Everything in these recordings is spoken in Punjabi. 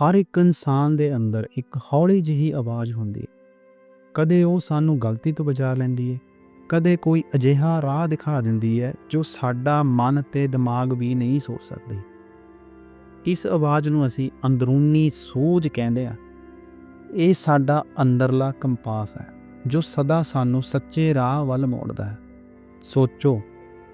ਹਰ ਇੱਕ ਇਨਸਾਨ ਦੇ ਅੰਦਰ ਇੱਕ ਹੌਲੀ ਜਿਹੀ ਆਵਾਜ਼ ਹੁੰਦੀ ਹੈ। ਕਦੇ ਉਹ ਸਾਨੂੰ ਗਲਤੀ ਤੋਂ ਬਚਾ ਲੈਂਦੀ ਹੈ, ਕਦੇ ਕੋਈ ਅਜਿਹਾ ਰਾਹ ਦਿਖਾ ਦਿੰਦੀ ਹੈ ਜੋ ਸਾਡਾ ਮਨ ਤੇ ਦਿਮਾਗ ਵੀ ਨਹੀਂ ਸੋਚ ਸਕਦੇ। ਇਸ ਆਵਾਜ਼ ਨੂੰ ਅਸੀਂ ਅੰਦਰੂਨੀ ਸੋਝ ਕਹਿੰਦੇ ਆ ਇਹ ਸਾਡਾ ਅੰਦਰਲਾ ਕੰਪਾਸ ਹੈ, ਜੋ ਸਦਾ ਸਾਨੂੰ ਸੱਚੇ ਰਾਹ ਵੱਲ ਮੋੜਦਾ ਹੈ। ਸੋਚੋ,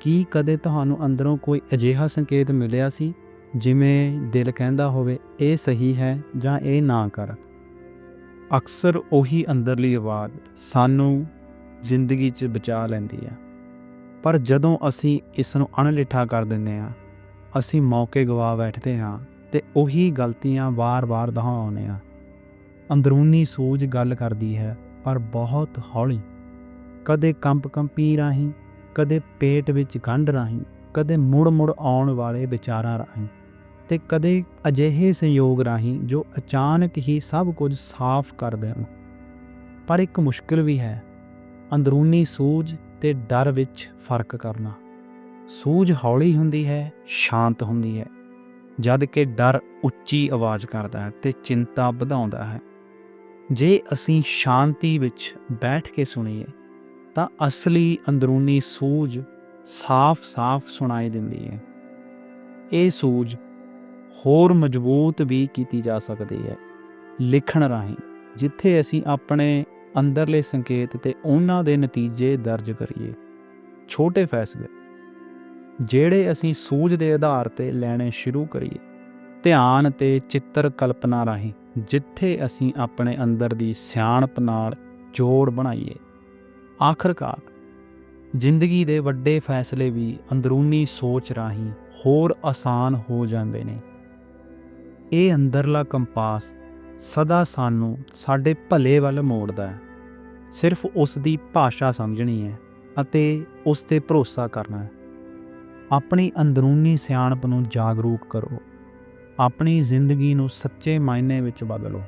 ਕੀ ਕਦੇ ਤੁਹਾਨੂੰ ਅੰਦਰੋਂ ਕੋਈ ਅਜਿਹਾ ਸੰਕੇਤ ਮਿਲਿਆ ਸੀ? ਜਿਵੇਂ ਦਿਲ ਕਹਿੰਦਾ ਹੋਵੇ, ਇਹ ਸਹੀ ਹੈ ਜਾਂ ਇਹ ਨਾ ਕਰ। ਅਕਸਰ ਉਹੀ ਅੰਦਰਲੀ ਆਵਾਜ਼ ਸਾਨੂੰ ਜ਼ਿੰਦਗੀ 'ਚ ਬਚਾ ਲੈਂਦੀ ਹੈ। ਪਰ ਜਦੋਂ ਅਸੀਂ ਇਸ ਨੂੰ ਅਣਲਿਠਾ ਕਰ ਦਿੰਦੇ ਹਾਂ, ਅਸੀਂ ਮੌਕੇ ਗਵਾ ਬੈਠਦੇ ਹਾਂ ਤੇ ਉਹੀ ਗਲਤੀਆਂ ਵਾਰ-ਵਾਰ ਦੁਹਰਾਉਂਦੇ ਹਾਂ। ਅੰਦਰੂਨੀ ਸੋਚ ਗੱਲ ਕਰਦੀ ਹੈ, ਪਰ ਬਹੁਤ ਹੌਲੀ। ਕਦੇ ਕੰਪ ਕੰਪੀ ਰਾਹੀਂ, ਕਦੇ ਪੇਟ ਵਿੱਚ ਗੰਢ ਰਾਹੀਂ, ਕਦੇ ਮੁੜ-ਮੁੜ ਆਉਣ ਵਾਲੇ ਵਿਚਾਰਾਂ ਰਾਹੀਂ। ਤੇ ਕਦੇ ਅਜਿਹੇ ਸੰਯੋਗ ਰਾਹੀਂ ਜੋ ਅਚਾਨਕ ਹੀ ਸਭ ਕੁਝ ਸਾਫ਼ ਕਰ ਦੇਣ। ਪਰ ਇੱਕ ਮੁਸ਼ਕਿਲ ਵੀ ਹੈ, ਅੰਦਰੂਨੀ ਸੂਝ ਤੇ ਡਰ ਵਿੱਚ ਫ਼ਰਕ ਕਰਨਾ। ਸੂਝ ਹੌਲੀ ਹੁੰਦੀ ਹੈ, ਸ਼ਾਂਤ ਹੁੰਦੀ ਹੈ, ਜਦ ਕਿ ਡਰ ਉੱਚੀ ਆਵਾਜ਼ ਕਰਦਾ ਹੈ ਤੇ ਚਿੰਤਾ ਵਧਾਉਂਦਾ ਹੈ। ਜੇ ਅਸੀਂ ਸ਼ਾਂਤੀ ਵਿੱਚ ਬੈਠ ਕੇ ਸੁਣੀਏ, ਤਾਂ ਅਸਲੀ ਅੰਦਰੂਨੀ ਸੂਝ ਸਾਫ਼-ਸਾਫ਼ ਸੁਣਾਈ ਦਿੰਦੀ ਹੈ। ਇਹ ਸੂਝ ਹੋਰ ਮਜ਼ਬੂਤ ਵੀ ਕੀਤੀ ਜਾ ਸਕਦੀ ਹੈ। ਲਿਖਣ ਰਾਹੀਂ, ਜਿੱਥੇ ਅਸੀਂ ਆਪਣੇ ਅੰਦਰਲੇ ਸੰਕੇਤ ਤੇ ਉਹਨਾਂ ਦੇ ਨਤੀਜੇ ਦਰਜ ਕਰੀਏ। ਛੋਟੇ ਫੈਸਲੇ, ਜਿਹੜੇ ਅਸੀਂ ਸੂਝ ਦੇ ਆਧਾਰ ਤੇ ਲੈਣੇ ਸ਼ੁਰੂ ਕਰੀਏ। ਧਿਆਨ ਤੇ ਚਿੱਤਰ ਕਲਪਨਾ ਰਾਹੀਂ, ਜਿੱਥੇ ਅਸੀਂ ਆਪਣੇ ਅੰਦਰ ਦੀ ਸਿਆਣਪ ਨਾਲ ਜੋੜ ਬਣਾਈਏ। ਆਖਰਕਾਰ, ਜ਼ਿੰਦਗੀ ਦੇ ਵੱਡੇ ਫੈਸਲੇ ਵੀ ਅੰਦਰੂਨੀ ਸੋਚ ਰਾਹੀਂ ਹੋਰ ਆਸਾਨ ਹੋ ਜਾਂਦੇ ਨੇ। ਇਹ ਅੰਦਰਲਾ ਕੰਪਾਸ ਸਦਾ ਸਾਨੂੰ ਸਾਡੇ ਭਲੇ ਵੱਲ ਮੋੜਦਾ ਹੈ। ਸਿਰਫ ਉਸ ਦੀ ਭਾਸ਼ਾ ਸਮਝਣੀ ਹੈ ਅਤੇ ਉਸ ਤੇ ਭਰੋਸਾ ਕਰਨਾ ਹੈ। ਆਪਣੀ ਅੰਦਰੂਨੀ ਸਿਆਣਪ ਨੂੰ ਜਾਗਰੂਕ ਕਰੋ। ਆਪਣੀ ਜ਼ਿੰਦਗੀ ਨੂੰ ਸੱਚੇ ਮਾਇਨੇ ਵਿੱਚ ਬਦਲੋ।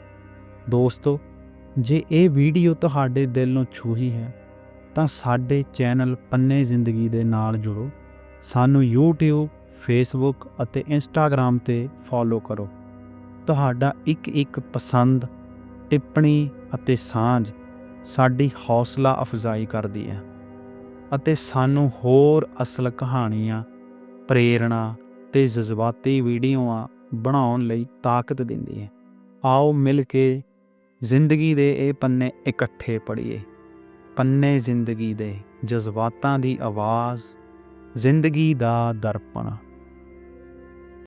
ਦੋਸਤੋ, ਜੇ ਇਹ ਵੀਡੀਓ ਤੁਹਾਡੇ ਦਿਲ ਨੂੰ ਛੂਹੀ ਹੈ, ਤਾਂ ਸਾਡੇ ਚੈਨਲ ਪੰਨੇ ਜ਼ਿੰਦਗੀ ਦੇ ਨਾਲ ਜੁੜੋ। ਸਾਨੂੰ YouTube, Facebook ਅਤੇ Instagram ਤੇ ਫੋਲੋ ਕਰੋ। ਤੁਹਾਡਾ ਇੱਕ ਇੱਕ ਪਸੰਦ, ਟਿੱਪਣੀ ਅਤੇ ਸਾਂਝ ਸਾਡੀ ਹੌਸਲਾ ਅਫਜ਼ਾਈ ਕਰਦੀ ਹੈ ਅਤੇ ਸਾਨੂੰ ਹੋਰ ਅਸਲ ਕਹਾਣੀਆਂ, ਪ੍ਰੇਰਣਾ ਤੇ ਜਜ਼ਬਾਤੀ ਵੀਡੀਓਆਂ ਬਣਾਉਣ ਲਈ ਤਾਕਤ ਦਿੰਦੀ ਹੈ। ਆਓ ਮਿਲ ਕੇ ਜ਼ਿੰਦਗੀ ਦੇ ਇਹ ਪੰਨੇ ਇਕੱਠੇ ਪੜ੍ਹੀਏ। ਪੰਨੇ ਜ਼ਿੰਦਗੀ ਦੇ ਜਜ਼ਬਾਤਾਂ ਦੀ ਆਵਾਜ਼, ਜ਼ਿੰਦਗੀ ਦਾ ਦਰਪਣ।